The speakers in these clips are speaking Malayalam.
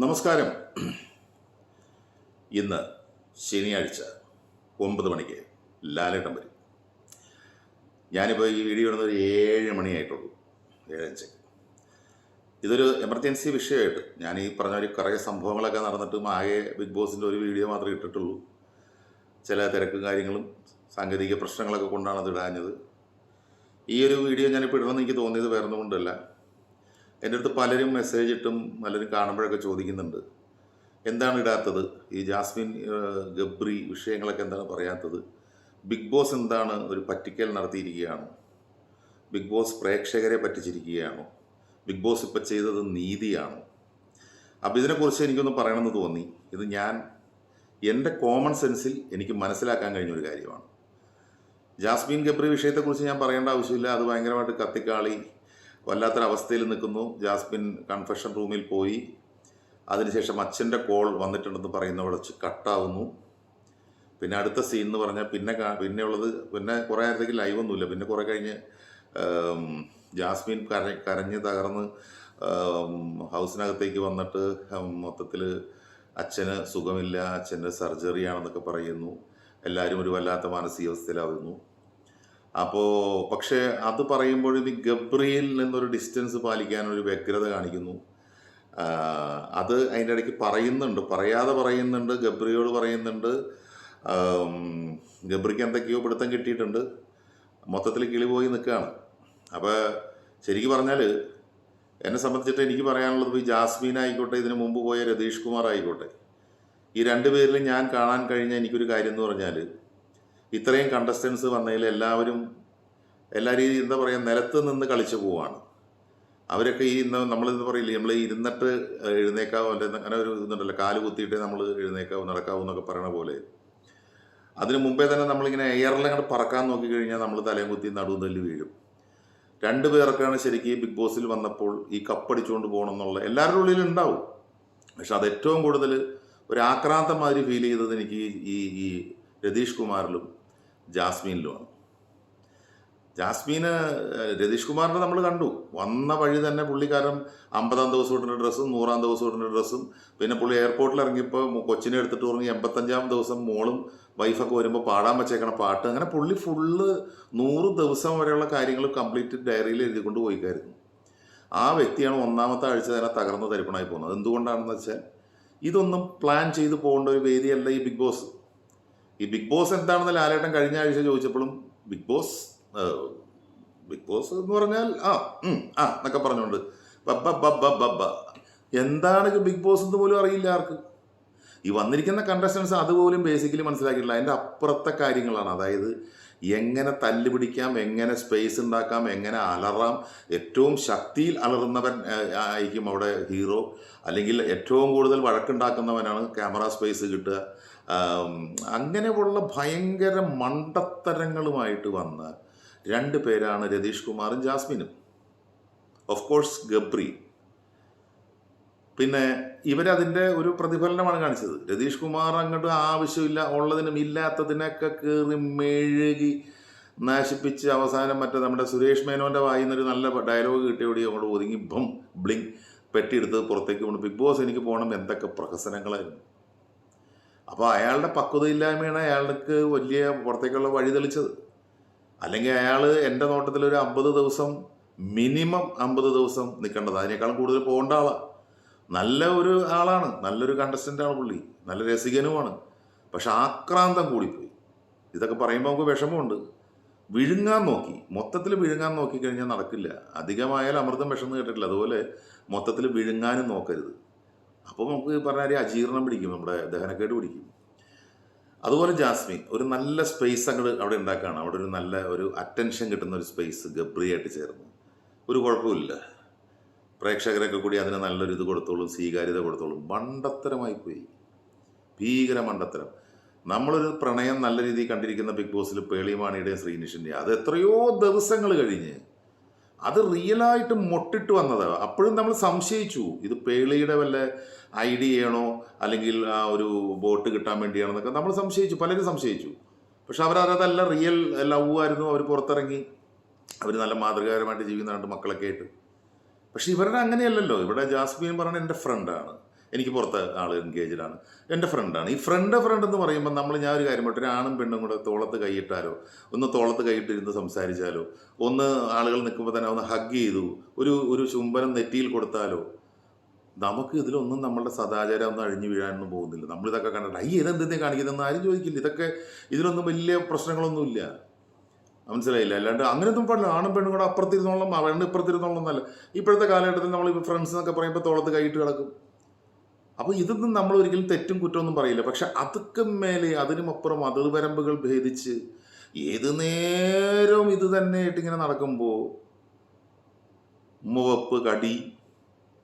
നമസ്കാരം. ഇന്ന് ശനിയാഴ്ച ഒമ്പത് മണിക്ക് ലാലേട്ടൻ വരും. ഞാനിപ്പോൾ ഈ വീഡിയോ ഇടുന്നത് ഒരു ഏഴ് മണിയായിട്ടുള്ളൂ ഏഴഞ്ച്. ഇതൊരു എമർജൻസി വിഷയമായിട്ട്. ഞാൻ ഈ പറഞ്ഞ ഒരു കുറേ സംഭവങ്ങളൊക്കെ നടന്നിട്ടും ആകെ ബിഗ് ബോസിന്റെ ഒരു വീഡിയോ മാത്രമേ ഇട്ടിട്ടുള്ളൂ. ചില തിരക്കും കാര്യങ്ങളും സാങ്കേതിക പ്രശ്നങ്ങളൊക്കെ കൊണ്ടാണ് അത് ഇടാഞ്ഞത്. ഈ ഒരു വീഡിയോ ഞാനിപ്പോൾ ഇടണമെന്ന് എനിക്ക് തോന്നിയത് വേറെ കൊണ്ടല്ല. എന്റെ അടുത്ത് പലരും മെസ്സേജ് ഇട്ടും പലരും കാണുമ്പോഴൊക്കെ ചോദിക്കുന്നുണ്ട്. എന്താണ് ഇടാത്തത്? ഈ ജാസ്മിൻ ഗബ്രി വിഷയങ്ങളൊക്കെ എന്താണ് പറയാത്തത്? ബിഗ് ബോസ് എന്താണ് ഒരു പറ്റിക്കൽ നടത്തിയിരിക്കുകയാണോ? ബിഗ് ബോസ് പ്രേക്ഷകരെ പറ്റിച്ചിരിക്കുകയാണോ? ബിഗ് ബോസ് ഇപ്പം ചെയ്തത് നീതിയാണോ? അപ്പോൾ ഇതിനെക്കുറിച്ച് എനിക്കൊന്ന് പറയണമെന്ന് തോന്നി. ഇത് ഞാൻ എന്റെ കോമൺ സെൻസിൽ എനിക്ക് മനസ്സിലാക്കാൻ കഴിഞ്ഞൊരു കാര്യമാണ്. ജാസ്മിൻ ഗബ്രി വിഷയത്തെക്കുറിച്ച് ഞാൻ പറയേണ്ട ആവശ്യമില്ല. അത് ഭയങ്കരമായിട്ട് കത്തിക്കാളി വല്ലാത്തൊരവസ്ഥയിൽ നിൽക്കുന്നു. ജാസ്മിൻ കൺഫെഷൻ റൂമിൽ പോയി. അതിനുശേഷം അച്ഛന്റെ കോൾ വന്നിട്ടുണ്ടെന്ന് പറയുന്ന വെച്ച് കട്ടാവുന്നു. പിന്നെ അടുത്ത സീൻ എന്ന് പറഞ്ഞാൽ പിന്നെ പിന്നെ ഉള്ളത് പിന്നെ കുറേ നേരത്തേക്ക് ലൈവ് ഒന്നുമില്ല. പിന്നെ കുറേ കഴിഞ്ഞ് ജാസ്മിൻ കര കരഞ്ഞ് തകർന്ന് ഹൗസിനകത്തേക്ക് വന്നിട്ട് മൊത്തത്തിൽ അച്ഛന് സുഖമില്ല അച്ഛന്റെ സർജറിയാണെന്നൊക്കെ പറയുന്നു. എല്ലാവരും ഒരു വല്ലാത്ത മാനസികാവസ്ഥയിലാവുന്നു. അപ്പോൾ പക്ഷേ അത് പറയുമ്പോൾ ഇത് ഗബ്രിയിൽ നിന്നൊരു ഡിസ്റ്റൻസ് പാലിക്കാൻ ഒരു വ്യഗ്രത കാണിക്കുന്നു. അത് അതിന്റെ ഇടയ്ക്ക് പറയുന്നുണ്ട്. പറയാതെ പറയുന്നുണ്ട്. ഗബ്രിയോട് പറയുന്നുണ്ട്. ഗബ്രിക്ക് എന്തൊക്കെയോ പിടുത്തം കിട്ടിയിട്ടുണ്ട്. മൊത്തത്തിൽ കിളി പോയി നിൽക്കുകയാണ്. അപ്പോൾ ശരിക്കും പറഞ്ഞാൽ എന്നെ സംബന്ധിച്ചിട്ട് എനിക്ക് പറയാനുള്ളത് ഈ ജാസ്മീൻ ആയിക്കോട്ടെ ഇതിനു മുമ്പ് പോയ രതീഷ് കുമാർ ആയിക്കോട്ടെ. ഈ രണ്ട് പേരിലും ഞാൻ കാണാൻ കഴിഞ്ഞ എനിക്കൊരു കാര്യം എന്ന് പറഞ്ഞാൽ ഇത്രയും കണ്ടസ്റ്റൻസ് വന്നതിൽ എല്ലാവരും എല്ലാ രീതിയിൽ എന്താ പറയുക നിലത്ത് നിന്ന് കളിച്ചു പോവാണ്. അവരൊക്കെ ഈ ഇന്ന് നമ്മളിന്ന് പറയില്ലേ നമ്മൾ ഇരുന്നിട്ട് എഴുന്നേക്കാവോ അല്ലെ അങ്ങനെ ഒരു ഇതുണ്ടല്ലോ കാൽ കുത്തിയിട്ടേ നമ്മൾ എഴുന്നേക്കാവോ നടക്കാവോ എന്നൊക്കെ പറയണ പോലെ. അതിന് മുമ്പേ തന്നെ നമ്മളിങ്ങനെ എയറിൽ അങ്ങോട്ട് പറക്കാൻ നോക്കിക്കഴിഞ്ഞാൽ നമ്മൾ തലയും കുത്തി നടുവും തല്ലി വീഴും. രണ്ടു പേർക്കാണ് ശരിക്കും ബിഗ് ബോസിൽ വന്നപ്പോൾ ഈ കപ്പടിച്ചുകൊണ്ട് പോകണം എന്നുള്ള എല്ലാവരുടെ ഉള്ളിലും ഉണ്ടാവും. പക്ഷെ അത് ഏറ്റവും കൂടുതൽ ഒരു ആക്രാന്തം ഫീൽ ചെയ്തത് എനിക്ക് ഈ ഈ രതീഷ് കുമാറിലും ജാസ്മീനിലുമാണ് ജാസ്മീന് രതീഷ് കുമാറിനെ നമ്മൾ കണ്ടു. വന്ന വഴി തന്നെ പുള്ളിക്കാരൻ അമ്പതാം ദിവസം ഇടുന്ന ഡ്രസ്സും നൂറാം ദിവസം ഇടുന്ന ഡ്രസ്സും. പിന്നെ പുള്ളി എയർപോർട്ടിൽ ഇറങ്ങിയപ്പോൾ കൊച്ചിനെ എടുത്തിട്ട് തുടങ്ങി എൺപത്തഞ്ചാം ദിവസം മോളും വൈഫൊക്കെ വരുമ്പോൾ പാടാൻ വെച്ചേക്കണ പാട്ട്. അങ്ങനെ പുള്ളി ഫുള്ള് നൂറ് ദിവസം വരെയുള്ള കാര്യങ്ങൾ കംപ്ലീറ്റ് ഡയറിയിൽ എഴുതിക്കൊണ്ട് പോയിക്കായിരുന്നു. ആ വ്യക്തിയാണ് ഒന്നാമത്തെ ആഴ്ച തന്നെ തകർന്ന് തരിപ്പണായി പോകുന്നത്. എന്തുകൊണ്ടാണെന്ന് വെച്ചാൽ ഇതൊന്നും പ്ലാൻ ചെയ്ത് പോകേണ്ട ഒരു വേദിയല്ല ഈ ബിഗ് ബോസ്. ഈ ബിഗ് ബോസ് എന്താണെന്ന് ലാലേട്ടൻ കഴിഞ്ഞ ആഴ്ച ചോദിച്ചപ്പോഴും ബിഗ് ബോസ് ബിഗ് ബോസ് എന്ന് പറഞ്ഞാൽ ആ ആ എന്നൊക്കെ പറഞ്ഞുകൊണ്ട് എന്താണ് ബിഗ് ബോസ് എന്ന് പോലും അറിയില്ല ആർക്ക്. ഈ വന്നിരിക്കുന്ന കണ്ടസ്റ്റൻസ് അതുപോലും ബേസിക്കലി മനസ്സിലാക്കിയിട്ടില്ല. അതിന്റെ അപ്പുറത്തെ കാര്യങ്ങളാണ്. അതായത് എങ്ങനെ തല്ല് പിടിക്കാം എങ്ങനെ സ്പേസ് ഉണ്ടാക്കാം എങ്ങനെ അലറാം. ഏറ്റവും ശക്തിയിൽ അലറുന്നവൻ ആയിരിക്കും അവിടെ ഹീറോ അല്ലെങ്കിൽ ഏറ്റവും കൂടുതൽ വഴക്കുണ്ടാക്കുന്നവനാണ് ക്യാമറ സ്പേസ് കിട്ടുക. അങ്ങനെയുള്ള ഭയങ്കര മണ്ടത്തരങ്ങളുമായിട്ട് വന്ന രണ്ട് പേരാണ് രതീഷ് കുമാറും ജാസ്മിനും. Of course Gabri. പിന്നെ ഇവരതിന്റെ ഒരു പ്രതിഫലനമാണ് കാണിച്ചത്. രതീഷ് കുമാർ അങ്ങോട്ട് ആവശ്യമില്ല ഉള്ളതിനും ഇല്ലാത്തതിനൊക്കെ കയറി മെഴുകി നശിപ്പിച്ച് അവസാനം മറ്റേ നമ്മുടെ സുരേഷ് മേനോന്റെ വായിന്നൊരു നല്ല ഡയലോഗ് കിട്ടിയോടി അങ്ങോട്ട് ഒതുങ്ങി ബം ബ്ലിങ് പെട്ടിയെടുത്ത് പുറത്തേക്ക് കൊണ്ട് ബിഗ് ബോസ് എനിക്ക് പോകണം എന്തൊക്കെ പ്രഹസനങ്ങളായിരുന്നു. അപ്പോൾ അയാളുടെ പക്വതയില്ലായ്മയാണ് അയാൾക്ക് വലിയ പുറത്തേക്കുള്ള വഴി തെളിച്ചത്. അല്ലെങ്കിൽ അയാൾ എന്റെ നോട്ടത്തിൽ ഒരു അമ്പത് ദിവസം മിനിമം അമ്പത് ദിവസം നിൽക്കേണ്ടത്. അതിനേക്കാളും കൂടുതൽ പോകേണ്ട ആളാണ് നല്ല ഒരു ആളാണ് നല്ലൊരു കണ്ടസ്റ്റന്റാണ് പുള്ളി നല്ല രസികനുമാണ്. പക്ഷെ ആക്രാന്തം കൂടിപ്പോയി. ഇതൊക്കെ പറയുമ്പോൾ നമുക്ക് വിഷമമുണ്ട്. വിഴുങ്ങാൻ നോക്കി മൊത്തത്തിൽ വിഴുങ്ങാൻ നോക്കിക്കഴിഞ്ഞാൽ നടക്കില്ല. അധികമായാൽ അമൃതം വിഷമെന്ന് കേട്ടിട്ടില്ല. അതുപോലെ മൊത്തത്തിൽ വിഴുങ്ങാനും നോക്കരുത്. അപ്പോൾ നമുക്ക് പറഞ്ഞാൽ അജീർണം പിടിക്കും നമ്മുടെ ദഹനക്കേട് പിടിക്കും. അതുപോലെ ജാസ്മിൻ ഒരു നല്ല സ്പേസ് അങ്ങോട്ട് അവിടെ ഉണ്ടാക്കുകയാണ് അവിടെ ഒരു നല്ല ഒരു അറ്റൻഷൻ കിട്ടുന്ന ഒരു സ്പേസ് ഗബ്രിയായിട്ട് ചേർന്ന്. ഒരു കുഴപ്പമില്ല പ്രേക്ഷകരൊക്കെ കൂടി അതിന് നല്ലൊരു ഇത് കൊടുത്തോളും സ്വീകാര്യത കൊടുത്തോളും. മണ്ടത്തരമായി പോയി. ഭീകര മണ്ടത്തരം. നമ്മളൊരു പ്രണയം നല്ല രീതിയിൽ കണ്ടിരിക്കുന്ന ബിഗ് ബോസിൽ പേളിമാണിയുടെയും ശ്രീനിഷിന്റെയും അത് എത്രയോ ദിവസങ്ങൾ കഴിഞ്ഞ്. അത് റിയലായിട്ട് മൊട്ടിട്ട് വന്നത്. അപ്പോഴും നമ്മൾ സംശയിച്ചു. ഇത് പേളിയുടെ വല്ല ഐഡിയ ആണോ അല്ലെങ്കിൽ ആ ഒരു ബോട്ട് കിട്ടാൻ വേണ്ടിയാണോ എന്നൊക്കെ നമ്മൾ സംശയിച്ചു. പലരും സംശയിച്ചു. പക്ഷെ അവരതല്ല റിയൽ ലവ് ആയിരുന്നു. അവർ പുറത്തിറങ്ങി. അവർ നല്ല മാതൃകാപരമായിട്ട് ജീവിക്കുന്നതായിട്ട് മക്കളൊക്കെ ആയിട്ട്. പക്ഷെ ഇവരുടെ അങ്ങനെയല്ലല്ലോ. ഇവിടെ ജാസ്മിൻ പറഞ്ഞ എന്റെ ഫ്രണ്ടാണ് എനിക്ക് പുറത്ത് ആൾ എൻഗേജ്ഡ് എന്റെ ഫ്രണ്ടാണ് ഈ ഫ്രണ്ട് ഫ്രണ്ട് എന്ന് പറയുമ്പോൾ നമ്മൾ ഞാൻ ഒരു കാര്യം പറ്റും ആണും പെണ്ണും കൂടെ തോളത്ത് കൈയിട്ടാലോ ഒന്ന് തോളത്ത് കൈയിട്ടിരുന്ന് സംസാരിച്ചാലോ ഒന്ന് ആളുകൾ നിൽക്കുമ്പോൾ തന്നെ ഒന്ന് ഹഗ് ചെയ്തു ഒരു ഒരു ചുംബനം നെറ്റിയിൽ കൊടുത്താലോ നമുക്ക് ഇതിലൊന്നും നമ്മളുടെ സദാചാരം ഒന്നും അഴിഞ്ഞു വീഴാനൊന്നും പോകുന്നില്ല. നമ്മളിതൊക്കെ കണ്ടിട്ട് അയ്യ ഇതെന്തെങ്കിലും കാണിക്കുന്നതെന്ന് ആരും ചോദിക്കില്ല. ഇതൊക്കെ ഇതിലൊന്നും വലിയ പ്രശ്നങ്ങളൊന്നുമില്ല. മനസ്സിലായില്ല? അല്ലാണ്ട് അങ്ങനെയൊന്നും പാടില്ല. ആണും പെണ്ണും കൂടെ അപ്പുറത്തിരുന്നോളം അവണ്ണ ഇപ്പുറത്തിരുന്നോളം എന്നല്ല. ഇപ്പോഴത്തെ കാലഘട്ടത്തിൽ നമ്മൾ ഫ്രണ്ട്സ് എന്നൊക്കെ പറയുമ്പോൾ തോളത്ത് കൈയിട്ട് കിടക്കും. അപ്പോൾ ഇതൊന്നും നമ്മൾ ഒരിക്കലും തെറ്റും കുറ്റമൊന്നും പറയില്ല. പക്ഷെ അതൊക്കെ മേലെ അതിനുമപ്പുറം അതിർവരമ്പുകൾ ഭേദിച്ച് ഏത് നേരവും ഇത് തന്നെ ഇങ്ങനെ നടക്കുമ്പോൾ മുവപ്പ് കടി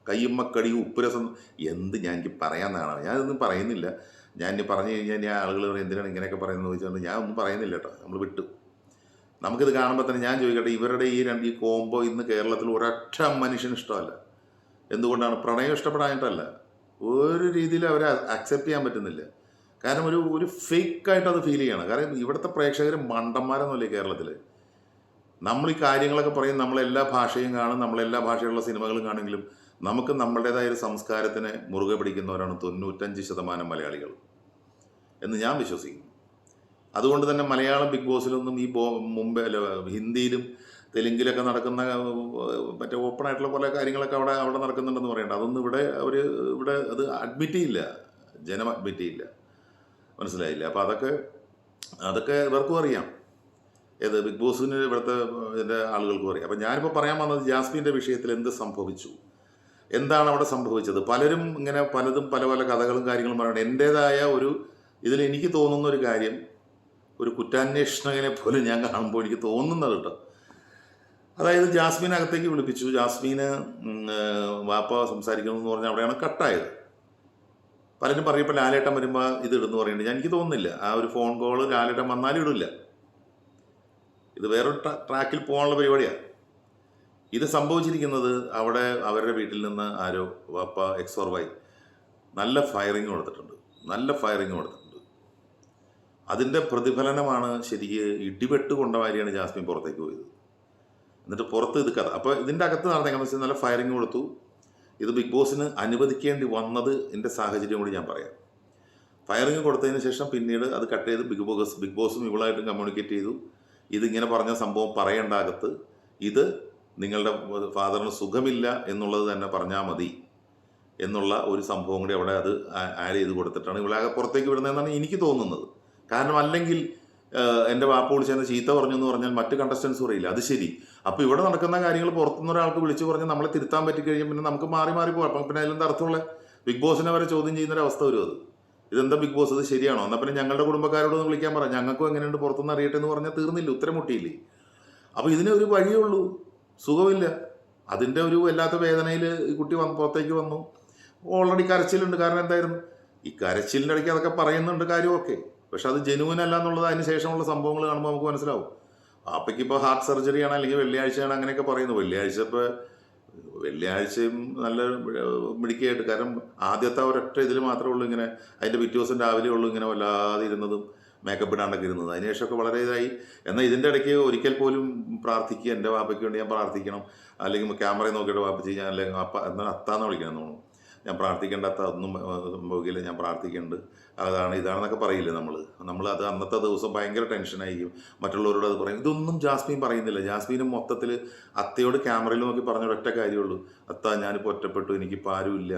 കയ്യുമ്മക്കടി ഉപ്പുരസം എന്ത് ഞാൻ എനിക്ക് പറയാമെന്നാണ് ഞാനൊന്നും പറയുന്നില്ല. ഞാൻ പറഞ്ഞു കഴിഞ്ഞാൽ ഞാൻ ആളുകൾ എന്തിനാണ് ഇങ്ങനെയൊക്കെ പറയുന്നത് ചോദിച്ചാൽ ഞാൻ ഒന്നും പറയുന്നില്ല കേട്ടോ. നമ്മൾ വിട്ടു. നമുക്കിത് കാണുമ്പോൾ തന്നെ ഞാൻ ചോദിക്കട്ടെ ഇവരുടെ ഈ രണ്ട് ഈ കോംബോ ഇന്ന് കേരളത്തിൽ ഒരൊറ്റ മനുഷ്യന് ഇഷ്ടമല്ല. എന്തുകൊണ്ടാണ്? പ്രണയം ഇഷ്ടപ്പെടാനായിട്ടല്ല ഒരു രീതിയിൽ അവരെ അക്സെപ്റ്റ് ചെയ്യാൻ പറ്റുന്നില്ല. കാരണം ഒരു ഒരു ഫേക്കായിട്ട് അത് ഫീൽ ചെയ്യണം. കാരണം ഇവിടുത്തെ പ്രേക്ഷകർ മണ്ടന്മാരെന്നല്ലേ കേരളത്തിൽ നമ്മൾ ഈ കാര്യങ്ങളൊക്കെ പറയും നമ്മളെല്ലാ ഭാഷയും കാണും നമ്മളെല്ലാ ഭാഷയുള്ള സിനിമകളും കാണെങ്കിലും നമുക്ക് നമ്മളുടേതായ ഒരു സംസ്കാരത്തിനെ മുറുകെ പിടിക്കുന്നവരാണ് തൊണ്ണൂറ്റഞ്ച് ശതമാനം മലയാളികൾ എന്ന് ഞാൻ വിശ്വസിക്കുന്നു. അതുകൊണ്ട് തന്നെ മലയാളം ബിഗ് ബോസിലൊന്നും ഈ ബോ മുംബൈ ഹിന്ദിയിലും തെലുങ്കിലൊക്കെ നടക്കുന്ന മറ്റേ ഓപ്പൺ ആയിട്ടുള്ള പല കാര്യങ്ങളൊക്കെ അവിടെ അവിടെ നടക്കുന്നുണ്ടെന്ന് പറയണ്ട. അതൊന്നും ഇവിടെ അവർ ഇവിടെ അത് അഡ്മിറ്റ് ചെയ്യില്ല. ജനം അഡ്മിറ്റ് ചെയ്യില്ല. മനസ്സിലായില്ല? അപ്പോൾ അതൊക്കെ അതൊക്കെ ഇവർക്കും അറിയാം. ഏത് ബിഗ് ബോസിന് ഇവിടുത്തെ ഇതിന്റെ ആളുകൾക്കും അറിയാം. അപ്പം ഞാനിപ്പോൾ പറയാൻ വന്നത് ജാസ്മിന്റെ വിഷയത്തിൽ എന്ത് സംഭവിച്ചു? എന്താണ് അവിടെ സംഭവിച്ചത്? പലരും ഇങ്ങനെ പലതും പല പല കഥകളും കാര്യങ്ങളും പറയുന്നത് എന്റേതായ ഒരു ഇതിൽ എനിക്ക് തോന്നുന്ന ഒരു കാര്യം ഒരു കുറ്റാന്വേഷണകനെ പോലെ ഞാൻ കാണുമ്പോൾ എനിക്ക് തോന്നുന്നത് കേട്ടോ. അതായത് ജാസ്മീൻ അകത്തേക്ക് വിളിപ്പിച്ചു. ജാസ്മീന് വാപ്പ സംസാരിക്കണമെന്ന് പറഞ്ഞാൽ അവിടെയാണ് കട്ടായത്. പലരും പറയുമ്പോൾ ലാലേട്ടൻ വരുമ്പോൾ ഇത് ഇടുന്നു പറയുന്നുണ്ട്. ഞാൻ എനിക്ക് തോന്നുന്നില്ല. ആ ഒരു ഫോൺ കോൾ ലാലേട്ടൻ വന്നാലും ഇടില്ല. ഇത് വേറൊരു ട്രാക്കിൽ പോകാനുള്ള പരിപാടിയാണ് ഇത് സംഭവിച്ചിരിക്കുന്നത് അവിടെ അവരുടെ വീട്ടിൽ നിന്ന് ആരോ വാപ്പ എക്സ് ഓർ വൈ നല്ല ഫയറിങ് കൊടുത്തിട്ടുണ്ട്. നല്ല ഫയറിങ് കൊടുത്തിട്ടുണ്ട്. അതിന്റെ പ്രതിഫലനമാണ് ശരിക്ക് ഇടിവെട്ട് കൊണ്ട മാതിരിയാണ് ജാസ്മിൻ പുറത്തേക്ക് പോയത്. എന്നിട്ട് പുറത്ത് ഇത് കഥ. അപ്പോൾ ഇതിന്റെ അകത്ത് നടന്നേക്കാന്ന് വെച്ചാൽ നല്ല ഫയറിങ് കൊടുത്തു. ഇത് ബിഗ് ബോസിന് അനുവദിക്കേണ്ടി വന്നത് എന്റെ സാഹചര്യം കൂടി ഞാൻ പറയാം. ഫയറിങ് കൊടുത്തതിന് ശേഷം പിന്നീട് അത് കട്ട് ചെയ്ത് ബിഗ് ബോസ് ബിഗ് ബോസും ഇവളായിട്ടും കമ്മ്യൂണിക്കേറ്റ് ചെയ്തു. ഇതിങ്ങനെ പറഞ്ഞ സംഭവം പറയേണ്ട അകത്ത് ഇത് നിങ്ങളുടെ ഫാദറിന് സുഖമില്ല എന്നുള്ളത് തന്നെ പറഞ്ഞാൽ മതി എന്നുള്ള ഒരു സംഭവം കൂടി അവിടെ അത് ആഡ് ചെയ്ത് കൊടുത്തിട്ടാണ് ഇവളെ പുറത്തേക്ക് വിടുന്നതെന്നാണ് എനിക്ക് തോന്നുന്നത്. കാരണം അല്ലെങ്കിൽ എന്റെ വാപ്പ വിളിച്ചതിന് ചീത്ത പറഞ്ഞു എന്ന് പറഞ്ഞാൽ മറ്റ് കണ്ടസ്റ്റൻസ് പറയില്ല അത് ശരി. അപ്പോൾ ഇവിടെ നടക്കുന്ന കാര്യങ്ങൾ പുറത്തുനിന്ന് ഒരാൾക്ക് വിളിച്ചു പറഞ്ഞ് നമ്മളെ തിരുത്താൻ പറ്റിക്കഴിഞ്ഞാൽ പിന്നെ നമുക്ക് മാറി മാറി പോകാം അപ്പം പിന്നെ അതിലെന്താ അർത്ഥമുള്ള? ബിഗ് ബോസിനെ വരെ ചോദ്യം ചെയ്യുന്ന ഒരു അവസ്ഥ വരും അത്. ഇതെന്താ ബിഗ് ബോസ്? അത് ശരിയാണോ? എന്നാൽ പിന്നെ ഞങ്ങളുടെ കുടുംബക്കാരോട് ഒന്ന് വിളിക്കാൻ പറ. ഞങ്ങൾക്കും എങ്ങനെയുണ്ട്? പുറത്തുനിന്ന് അറിയട്ടെ എന്ന് പറഞ്ഞാൽ തീർന്നില്ല. ഉത്തരം മുട്ടിയില്ലേ അപ്പോൾ ഇതിന് ഒരു വഴിയേ ഉള്ളൂ. സുഖമില്ല. അതിന്റെ ഒരു വല്ലാത്ത വേദനയിൽ ഈ കുട്ടി വന്ന് പുറത്തേക്ക് വന്നു. ഓൾറെഡി കരച്ചിലുണ്ട്. കാരണം എന്തായിരുന്നു? ഈ കരച്ചിലിന്റെ ഇടയ്ക്ക് അതൊക്കെ പറയുന്നുണ്ട് കാര്യമൊക്കെ. പക്ഷെ അത് ജനുവൻ അല്ല എന്നുള്ളത് അതിന് ശേഷമുള്ള സംഭവങ്ങൾ കാണുമ്പോൾ നമുക്ക് മനസ്സിലാവും. അപ്പയ്ക്ക് ഇപ്പോൾ ഹാർട്ട് സർജറിയാണ് അല്ലെങ്കിൽ വെള്ളിയാഴ്ചയാണ് അങ്ങനെയൊക്കെ പറയുന്നു വെള്ളിയാഴ്ച ഇപ്പോൾ വെള്ളിയാഴ്ചയും നല്ല മിടിക്കായിട്ട് കാരണം ആദ്യത്തെ ഒരൊറ്റ ഇതിൽ മാത്രമേ ഉള്ളൂ ഇങ്ങനെ അതിന്റെ പിറ്റേ ദിവസം രാവിലെ ഉള്ളൂ ഇങ്ങനെ വല്ലാതെ ഇരുന്നതും മേക്കപ്പ് ഇടാണ്ടൊക്കെ ഇരുന്നത്. അതിനുശേഷമൊക്കെ വളരെ ഇതായി. എന്നാൽ ഇതിന്റെ ഇടയ്ക്ക് ഒരിക്കൽ പോലും പ്രാർത്ഥിക്കുക എന്റെ വാപ്പയ്ക്ക് വേണ്ടി ഞാൻ പ്രാർത്ഥിക്കണം. അല്ലെങ്കിൽ ക്യാമറയിൽ നോക്കിയിട്ട് വാപ്പ ചെയ്യാൻ അല്ലെങ്കിൽ അപ്പ എന്നാൽ അത്താന്ന് വിളിക്കണം തോന്നുന്നു. ഞാൻ പ്രാർത്ഥിക്കേണ്ടാത്ത ഒന്നും സംഭവിക്കില്ല ഞാൻ പ്രാർത്ഥിക്കുന്നുണ്ട്. അതാണ് ഇതാണെന്നൊക്കെ പറയില്ലേ നമ്മൾ നമ്മൾ അത് അന്നത്തെ ദിവസം ഭയങ്കര ടെൻഷനായിരിക്കും. മറ്റുള്ളവരോട് അത് പറയും. ഇതൊന്നും ജാസ്മീൻ പറയുന്നില്ല. ജാസ്മീനും മൊത്തത്തിൽ അത്തയോട് ക്യാമറയിൽ നോക്കി പറഞ്ഞ ഒറ്റ കാര്യമുള്ളൂ. അത്ത ഞാനിപ്പോൾ ഒറ്റപ്പെട്ടു. എനിക്കിപ്പോൾ ആരുമില്ല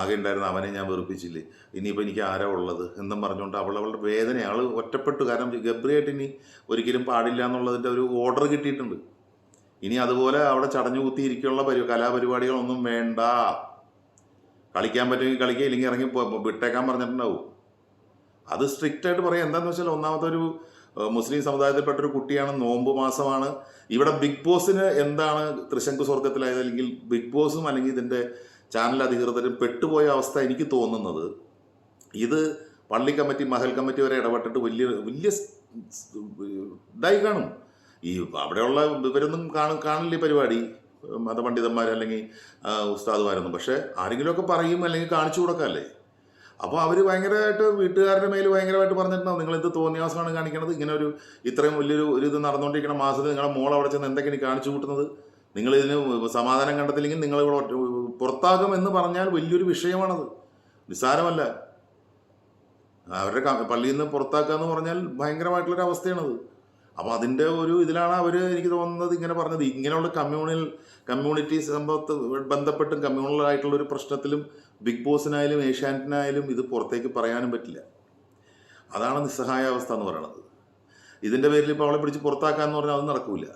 ആകെ ഉണ്ടായിരുന്ന അവനെ ഞാൻ വെറുപ്പിച്ചില്ലേ? ഇനിയിപ്പോൾ എനിക്ക് ആരാ ഉള്ളത്? എന്നും പറഞ്ഞുകൊണ്ട് അവൾ അവളുടെ വേദന അവൾ ഒറ്റപ്പെട്ടു. കാരണം ഗബ്രിയായിട്ട് ഇനി ഒരിക്കലും പാടില്ല എന്നുള്ളതിന്റെ ഒരു ഓർഡർ കിട്ടിയിട്ടുണ്ട്. ഇനി അതുപോലെ അവിടെ ചടഞ്ഞു കുത്തിയിരിക്കുള്ള പരി കലാപരിപാടികളൊന്നും വേണ്ട. കളിക്കാൻ പറ്റുമെങ്കിൽ കളിക്കുക ഇല്ലെങ്കിൽ ഇറങ്ങി വിട്ടേക്കാൻ പറഞ്ഞിട്ടുണ്ടാവും. അത് സ്ട്രിക്റ്റ് ആയിട്ട് പറയാം. എന്താണെന്ന് വെച്ചാൽ ഒന്നാമത്തെ ഒരു മുസ്ലിം സമുദായത്തിൽപ്പെട്ട ഒരു കുട്ടിയാണ് നോമ്പ് മാസമാണ്. ഇവിടെ ബിഗ് ബോസിന് എന്താണ് തൃശങ്കു സ്വർഗത്തിലായത് അല്ലെങ്കിൽ ബിഗ് ബോസും അല്ലെങ്കിൽ ഇതിന്റെ ചാനൽ അധികൃതരും പെട്ടുപോയ അവസ്ഥ എനിക്ക് തോന്നുന്നത് ഇത് പള്ളി കമ്മിറ്റി മഹൽ കമ്മിറ്റി വരെ ഇടപെട്ടിട്ട് വലിയ വലിയ ഇതായി കാണും. ഈ അവിടെയുള്ള ഇവരൊന്നും കാണും കാണില്ല പരിപാടി. മതപണ്ഡിതന്മാർ അല്ലെങ്കിൽ ഉസ്താദുമാരൊന്നും. പക്ഷേ ആരെങ്കിലുമൊക്കെ പറയും അല്ലെങ്കിൽ കാണിച്ചു കൊടുക്കല്ലേ. അപ്പോൾ അവർ ഭയങ്കരമായിട്ട് വീട്ടുകാരുടെ മേൽ ഭയങ്കരമായിട്ട് പറഞ്ഞിട്ടുണ്ടാവും. നിങ്ങൾ എന്ത് തോന്നിയാസമാണ് കാണിക്കണത്? ഇങ്ങനെ ഒരു ഇത്രയും വലിയൊരു ഒരു ഇത് നടന്നുകൊണ്ടിരിക്കുന്ന മാസത്തിൽ നിങ്ങളുടെ മോൾ അവിടെ ചെന്ന് എന്തൊക്കെയാണ് കാണിച്ചു കൂട്ടുന്നത്? നിങ്ങൾ ഇതിന് സമാധാനം കണ്ടെത്തില്ലെങ്കിൽ നിങ്ങൾ ഇവിടെ പുറത്താകും എന്ന് പറഞ്ഞാൽ വലിയൊരു വിഷയമാണത്. നിസ്സാരമല്ല. അവരുടെ പള്ളിയിൽ നിന്ന് പുറത്താക്കുക എന്ന് പറഞ്ഞാൽ ഭയങ്കരമായിട്ടുള്ളൊരു അവസ്ഥയാണത് അപ്പോൾ അതിന്റെ ഒരു ഇതിലാണ് അവർ എനിക്ക് തോന്നുന്നത് ഇങ്ങനെ പറഞ്ഞത്. ഇങ്ങനെയുള്ള കമ്മ്യൂണൽ കമ്മ്യൂണിറ്റി സംഭവത്ത് ബന്ധപ്പെട്ടും കമ്മ്യൂണലായിട്ടുള്ള ഒരു പ്രശ്നത്തിലും ബിഗ് ബോസിനായാലും ഏഷ്യാനെറ്റിനായാലും ഇത് പുറത്തേക്ക് പറയാനും പറ്റില്ല. അതാണ് നിസ്സഹായാവസ്ഥ എന്ന് പറയുന്നത്. ഇതിന്റെ പേരിൽ ഇപ്പോൾ അവളെ പിടിച്ച് പുറത്താക്കാന്ന് പറഞ്ഞാൽ അത് നടക്കൂല.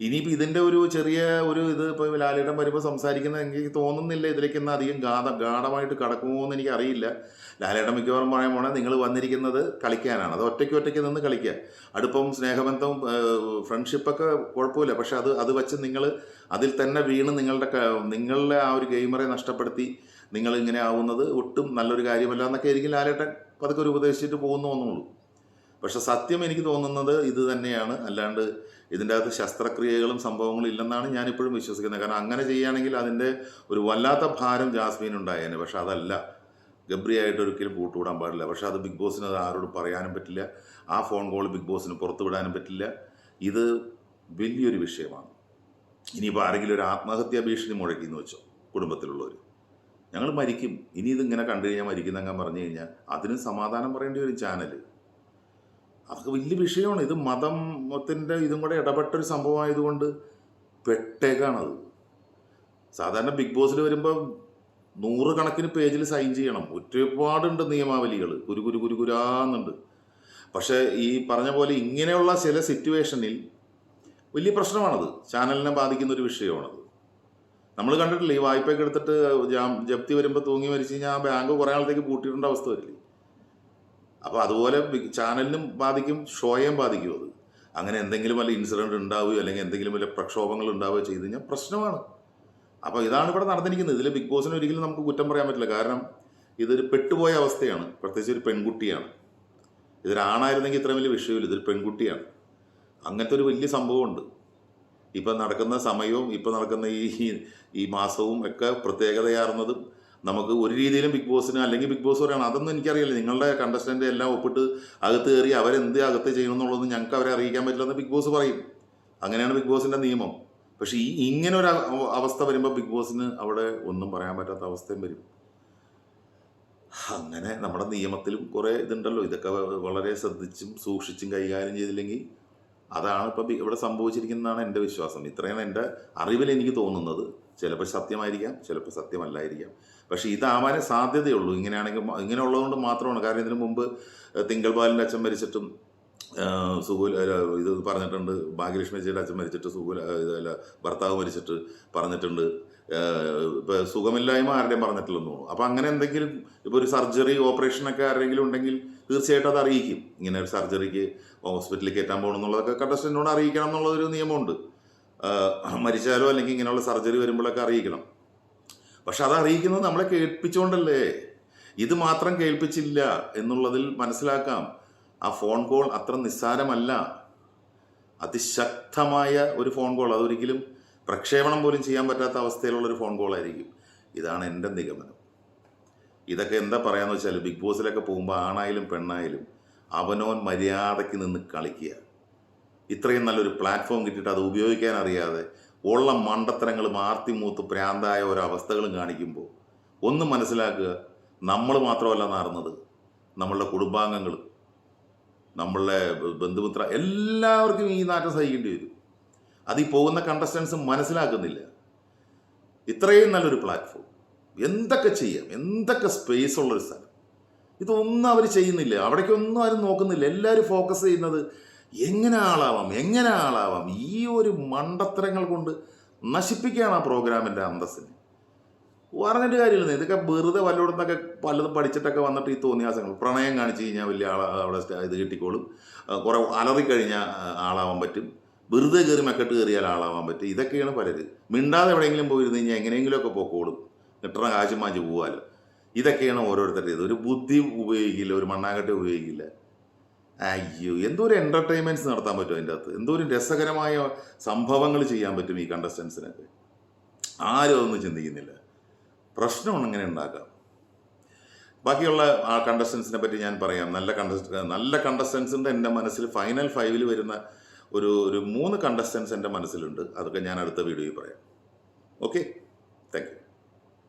ഇനിയിപ്പോൾ ഇതിന്റെ ഒരു ചെറിയ ഒരു ഇത് ഇപ്പോൾ ലാലേട്ടൻ വരുമ്പോൾ സംസാരിക്കുന്നത് എനിക്ക് തോന്നുന്നില്ല ഇതിലേക്ക് ഇന്ന് അധികം ഗാഠ ഗാഠമായിട്ട് കടക്കുമോ എന്ന് എനിക്ക് അറിയില്ല ലാലേട്ടൻ മിക്കവാറും പറയാൻ പോണേ നിങ്ങൾ വന്നിരിക്കുന്നത് കളിക്കാനാണ്. അത് ഒറ്റയ്ക്ക് ഒറ്റയ്ക്ക് നിന്ന് കളിക്കുക. അടുപ്പം സ്നേഹബന്ധവും ഫ്രണ്ട്ഷിപ്പൊക്കെ കുഴപ്പമില്ല. പക്ഷെ അത് അത് വെച്ച് നിങ്ങൾ അതിൽ തന്നെ വീണ് നിങ്ങളുടെ നിങ്ങളുടെ ആ ഒരു ഗെയിമറെ നഷ്ടപ്പെടുത്തി നിങ്ങൾ ഇങ്ങനെ ആവുന്നത് ഒട്ടും നല്ലൊരു കാര്യമല്ല എന്നൊക്കെ ആയിരിക്കും ലാലേട്ടൻ പതുക്കെ ഒരു ഉപദേശിച്ചിട്ട് പോകുന്നു എന്നുള്ളൂ പക്ഷെ സത്യം എനിക്ക് തോന്നുന്നത് ഇത് തന്നെയാണ്. അല്ലാണ്ട് ഇതിന്റെ അകത്ത് ശസ്ത്രക്രിയകളും സംഭവങ്ങളും ഇല്ലെന്നാണ് ഞാനിപ്പോഴും വിശ്വസിക്കുന്നത്. കാരണം അങ്ങനെ ചെയ്യുകയാണെങ്കിൽ അതിന്റെ ഒരു വല്ലാത്ത ഭാരം ജാസ്മീൻ ഉണ്ടായേനെ പക്ഷെ അതല്ല ഗബ്രിയായിട്ട് ഒരിക്കലും കൂട്ടുകൂടാൻ പാടില്ല. പക്ഷേ അത് ബിഗ് ബോസിന് അത് ആരോടും പറയാനും പറ്റില്ല. ആ ഫോൺ കോൾ ബിഗ് ബോസിന് പുറത്തു വിടാനും പറ്റില്ല. ഇത് വലിയൊരു വിഷയമാണ്. ഇനിയിപ്പോൾ ആരെങ്കിലും ഒരു ആത്മഹത്യാ ഭീഷണി മുഴക്കിയെന്ന് വെച്ചോ കുടുംബത്തിലുള്ളവർ. ഞങ്ങൾ മരിക്കും. ഇനി ഇതിങ്ങനെ കണ്ടു കഴിഞ്ഞാൽ മരിക്കുന്നങ്ങ് പറഞ്ഞു കഴിഞ്ഞാൽ അതിന് സമാധാനം പറയേണ്ടി വരും ചാനൽ അതൊക്കെ വലിയ വിഷയമാണ്. ഇത് മതത്തിന്റെ ഇതും കൂടെ ഇടപെട്ടൊരു സംഭവമായതുകൊണ്ട് പെട്ടേക്കാണത്. സാധാരണ ബിഗ് ബോസിൽ വരുമ്പോൾ നൂറുകണക്കിന് പേജിൽ സൈൻ ചെയ്യണം. ഒരുപാടുണ്ട് നിയമാവലികൾ കുരു കുരു കുരു കുരാന്നുണ്ട്. പക്ഷേ ഈ പറഞ്ഞ പോലെ ഇങ്ങനെയുള്ള ചില സിറ്റുവേഷനിൽ വലിയ പ്രശ്നമാണത്. ചാനലിനെ ബാധിക്കുന്ന ഒരു വിഷയമാണത്. നമ്മൾ കണ്ടിട്ടില്ല ഈ വായ്പയൊക്കെ എടുത്തിട്ട് ജപ്തി വരുമ്പോൾ തൂങ്ങി മരിച്ചു കഴിഞ്ഞാൽ ആ ബാങ്ക് കുറേ നാളത്തേക്ക് പൂട്ടിയിടേണ്ട അവസ്ഥ വരില്ലേ? അപ്പോൾ അതുപോലെ ചാനലിനും ബാധിക്കും ഷോയെയും ബാധിക്കും അത്. അങ്ങനെ എന്തെങ്കിലും വല്ല ഇൻസിഡന്റ് ഉണ്ടാവുകയോ അല്ലെങ്കിൽ എന്തെങ്കിലും വല്ല പ്രക്ഷോഭങ്ങൾ ഉണ്ടാവുകയോ ചെയ്ത് കഴിഞ്ഞാൽ പ്രശ്നമാണ്. അപ്പോൾ ഇതാണ് ഇവിടെ നടന്നിരിക്കുന്നത്. ഇതിൽ ബിഗ് ബോസിന് ഒരിക്കലും നമുക്ക് കുറ്റം പറയാൻ പറ്റില്ല. കാരണം ഇതൊരു പെട്ടുപോയ അവസ്ഥയാണ്. പ്രത്യേകിച്ച് ഒരു പെൺകുട്ടിയാണ്. ഇതൊരാണായിരുന്നെങ്കിൽ ഇത്രയും വലിയ വിഷയമില്ല. ഇതൊരു പെൺകുട്ടിയാണ്. അങ്ങനത്തെ ഒരു വലിയ സംഭവമുണ്ട്. ഇപ്പം നടക്കുന്ന സമയവും ഇപ്പം നടക്കുന്ന ഈ ഈ മാസവും ഒക്കെ പ്രത്യേകതയാർന്നതും നമുക്ക് ഒരു രീതിയിലും ബിഗ് ബോസിന് അല്ലെങ്കിൽ ബിഗ് ബോസ് പറയണം അതൊന്നും എനിക്കറിയില്ല. നിങ്ങളുടെ കണ്ടസ്റ്റന്റ് എല്ലാം ഒപ്പിട്ട് അകത്ത് കയറി അവരെന്ത് അകത്ത് ചെയ്യണമെന്നുള്ളതൊന്നും ഞങ്ങൾക്ക് അവരെ അറിയിക്കാൻ പറ്റില്ലെന്ന് ബിഗ് ബോസ് പറയും. അങ്ങനെയാണ് ബിഗ് ബോസിന്റെ നിയമം. പക്ഷേ ഈ ഇങ്ങനെ ഒരു അവസ്ഥ വരുമ്പോൾ ബിഗ് ബോസിന് അവിടെ ഒന്നും പറയാൻ പറ്റാത്ത അവസ്ഥയും വരും. അങ്ങനെ നമ്മുടെ നിയമത്തിലും കുറേ ഇതുണ്ടല്ലോ. ഇതൊക്കെ വളരെ ശ്രദ്ധിച്ചും സൂക്ഷിച്ചും കൈകാര്യം ചെയ്തില്ലെങ്കിൽ അതാണ് ഇപ്പം ഇവിടെ സംഭവിച്ചിരിക്കുന്നതാണ് എന്റെ വിശ്വാസം. ഇത്രയാണ് എന്റെ അറിവിൽ എനിക്ക് തോന്നുന്നത്. ചിലപ്പോൾ സത്യമായിരിക്കാം ചിലപ്പോൾ സത്യമല്ലായിരിക്കാം. പക്ഷേ ഇതാവാനേ സാധ്യതയുള്ളൂ. ഇങ്ങനെയാണെങ്കിൽ ഇങ്ങനെ ഉള്ളതുകൊണ്ട് മാത്രമാണ്. കാരണം ഇതിനു മുമ്പ് തിങ്കൾ ബാലിന്റെ അച്ഛൻ മരിച്ചിട്ടും സുഗൂല ഇത് പറഞ്ഞിട്ടുണ്ട്. ഭാഗ്യലക്ഷ്മി ചേച്ചിയുടെ അച്ഛൻ മരിച്ചിട്ട് സുഗൂല അല്ല ഭർത്താവ് മരിച്ചിട്ട് പറഞ്ഞിട്ടുണ്ട്. ഇപ്പോൾ ഇപ്പൊ സുഖമില്ലായ്മ ആരുടെയും പറഞ്ഞിട്ടില്ലെന്ന് തോന്നുന്നു. അപ്പം അങ്ങനെ എന്തെങ്കിലും ഇപ്പോൾ ഒരു സർജറി ഓപ്പറേഷനൊക്കെ ആരെങ്കിലും ഉണ്ടെങ്കിൽ തീർച്ചയായിട്ടും അത് അറിയിക്കും. ഇങ്ങനെ ഒരു സർജറിക്ക് ഹോസ്പിറ്റലിൽ കയറ്റാൻ പോകണം എന്നുള്ളതൊക്കെ കണ്ടസ്റ്റന്റിനോട് അറിയിക്കണം എന്നുള്ളൊരു നിയമമുണ്ട്. മരിച്ചാലോ അല്ലെങ്കിൽ ഇങ്ങനെയുള്ള സർജറി വരുമ്പോഴൊക്കെ അറിയിക്കണം. പക്ഷെ അത് അറിയിക്കുന്നത് നമ്മളെ കേൾപ്പിച്ചുകൊണ്ടല്ലേ? ഇത് മാത്രം കേൾപ്പിച്ചില്ല എന്നുള്ളതിൽ മനസ്സിലാക്കാം. ആ ഫോൺ കോൾ അത്ര നിസ്സാരമല്ല. അതിശക്തമായ ഒരു ഫോൺ കോൾ. അതൊരിക്കലും പ്രക്ഷേപണം പോലും ചെയ്യാൻ പറ്റാത്ത അവസ്ഥയിലുള്ള ഒരു ഫോൺ കോൾ ആയിരിക്കും. ഇതാണ് എന്റെ നിഗമനം. ഇതൊക്കെ എന്താ പറയാന്ന് വെച്ചാൽ ബിഗ് ബോസിലൊക്കെ പോകുമ്പോൾ ആണായാലും പെണ്ണായാലും അവനോൻ മര്യാദയ്ക്ക് നിന്ന് കളിക്കുക. ഇത്രയും നല്ലൊരു പ്ലാറ്റ്ഫോം കിട്ടിയിട്ട് അത് ഉപയോഗിക്കാൻ അറിയാതെ ഉള്ള മണ്ടത്തരങ്ങളും ആർത്തിമൂത്ത് പ്രാന്തായ ഒരവസ്ഥകളും കാണിക്കുമ്പോൾ ഒന്ന് മനസ്സിലാക്കുക നമ്മൾ മാത്രമല്ല നാറുന്നത് നമ്മളുടെ കുടുംബാംഗങ്ങൾ നമ്മളുടെ ബന്ധുമിത്ര എല്ലാവർക്കും ഈ നാറ്റം സഹിക്കേണ്ടി വരും. അത് ഈ പോകുന്ന കണ്ടസ്റ്റൻസ് മനസ്സിലാക്കുന്നില്ല. ഇത്രയും നല്ലൊരു പ്ലാറ്റ്ഫോം എന്തൊക്കെ ചെയ്യാം? എന്തൊക്കെ സ്പേസ് ഉള്ളൊരു സ്ഥലം? ഇതൊന്നും അവർ ചെയ്യുന്നില്ല. അവിടേക്കൊന്നും ആരും നോക്കുന്നില്ല. എല്ലാവരും ഫോക്കസ് ചെയ്യുന്നത് എങ്ങനെ ആളാവാം? എങ്ങനെ ആളാവാം? ഈ ഒരു മണ്ടത്തരങ്ങൾ കൊണ്ട് നശിപ്പിക്കുകയാണ് ആ പ്രോഗ്രാമിന്റെ അന്തസ്സിനെ. പറഞ്ഞിട്ട് കാര്യമില്ല. ഇതൊക്കെ വെറുതെ വല്ലയിടത്തൊക്കെ പലതും പഠിച്ചിട്ടൊക്കെ വന്നിട്ട് ഈ തോന്നിയാസങ്ങൾ. പ്രണയം കാണിച്ചു കഴിഞ്ഞാൽ വലിയ ആളാ അവിടെ ഇത് കിട്ടിക്കോളും. കുറെ അലറിക്കഴിഞ്ഞാൽ ആളാവാൻ പറ്റും. വെറുതെ കയറി മെക്കെട്ട് കയറിയാൽ ആളാവാൻ പറ്റും. ഇതൊക്കെയാണ് പലര്. മിണ്ടാതെ എവിടെയെങ്കിലും പോയിരുന്നു കഴിഞ്ഞാൽ എങ്ങനെയെങ്കിലുമൊക്കെ പോക്കോളും. കിട്ടണ കാശും മാഞ്ചി പോവാലോ. ഇതൊക്കെയാണ് ഓരോരുത്തരുടെ ഇത്. ഒരു ബുദ്ധി ഉപയോഗിക്കില്ല ഒരു മണ്ണാങ്കട്ട ഉപയോഗിക്കില്ല. അയ്യോ എന്തോ ഒരു എന്റർടൈൻമെന്റ്സ് നടത്താൻ പറ്റും അതിന്റെ അകത്ത്? എന്തോ ഒരു രസകരമായ സംഭവങ്ങൾ ചെയ്യാൻ പറ്റും ഈ കണ്ടസ്റ്റൻസിനൊക്കെ ആരും അതൊന്നും ചിന്തിക്കുന്നില്ല. പ്രശ്നം അങ്ങനെ ഉണ്ടാക്കാം. ബാക്കിയുള്ള ആ കണ്ടസ്റ്റൻസിനെ പറ്റി ഞാൻ പറയാം. നല്ല കണ്ടസ്റ്റ് നല്ല കണ്ടസ്റ്റൻസിന്റെ എന്റെ മനസ്സിൽ ഫൈനൽ ഫൈവിൽ വരുന്ന ഒരു ഒരു മൂന്ന് കണ്ടസ്റ്റൻസ് എന്റെ മനസ്സിലുണ്ട്. അതൊക്കെ ഞാൻ അടുത്ത വീഡിയോയിൽ പറയാം. Okay thank you